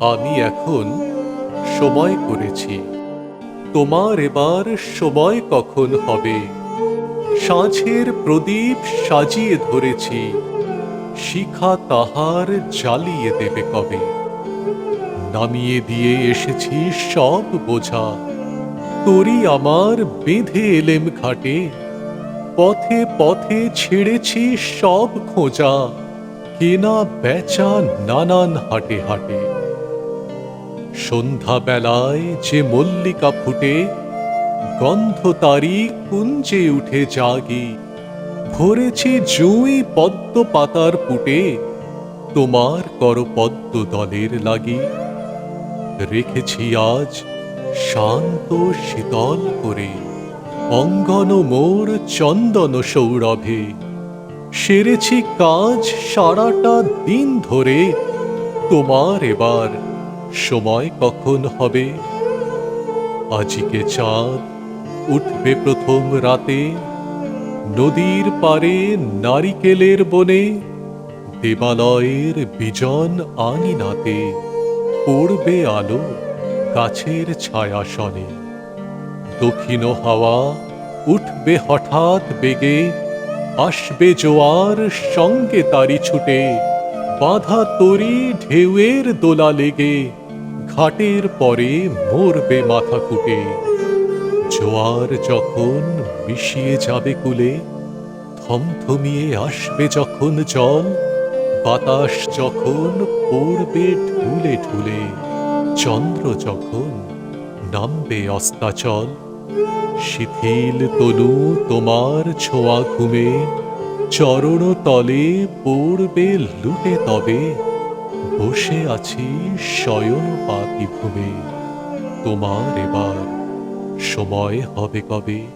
আমি এখন সময় করেছি। তোমার এবার সময় কখন হবে? সাঁঝের প্রদীপ সাজিয়ে ধরেছি। শিখা তাহার জ্বালিয়ে দেবে কবে? নামিয়ে দিয়ে এসেছি সব বোঝা। তোরই আমার বেঁধে এলেম ঘাটে। পথে পথে ছেড়েছি সব খোঁজা। কেনা বেচা নানান হাটে হাটে। সন্ধ্যাবেলায় যে মল্লিকা ফুটে, গন্ধ তারি কুঞ্জে উঠে জাগি। ভরেছি জুঁই পদ্ম পাতার পুটে, তোমার করপদ্ম দলের লাগি। রেখেছি আজ শান্ত শীতল করে, অঙ্গন মোর চন্দন সৌরভে। সেরেছি কাজ সারাটা দিন ধরে, তোমার এবার সময় কখন হবে? আজিকে চাঁদ উঠবে প্রথম রাতে। নদীর পারে নারিকেলের বনে, দেবালয়ের বিজন আনিনাতে পড়বে আলো গাছের ছায়াসনে দক্ষিণ হাওয়া উঠবে হঠাৎ বেগে, আসবে জোয়ার সঙ্গে তারি ছুটে। বাঁধা তরি ঢেউয়ের দোলা লেগে, ঘাটের পরে মরবে মাথা কুটে। জোয়ার যখন মিশিয়ে যাবে কুলে, থমথমিয়ে আসবে যখন জল, বাতাস যখন পড়বে ঢুলে ঢুলে, চন্দ্র যখন নামবে অস্তাচল, শিথিল তনু তোমার ছোঁয়া ঘুমে চরণ তলে পড়বে, লুটে তবে। বসে আছি শয়ন পাতি ভূমে। তোমার এবার সময় হবে কবে?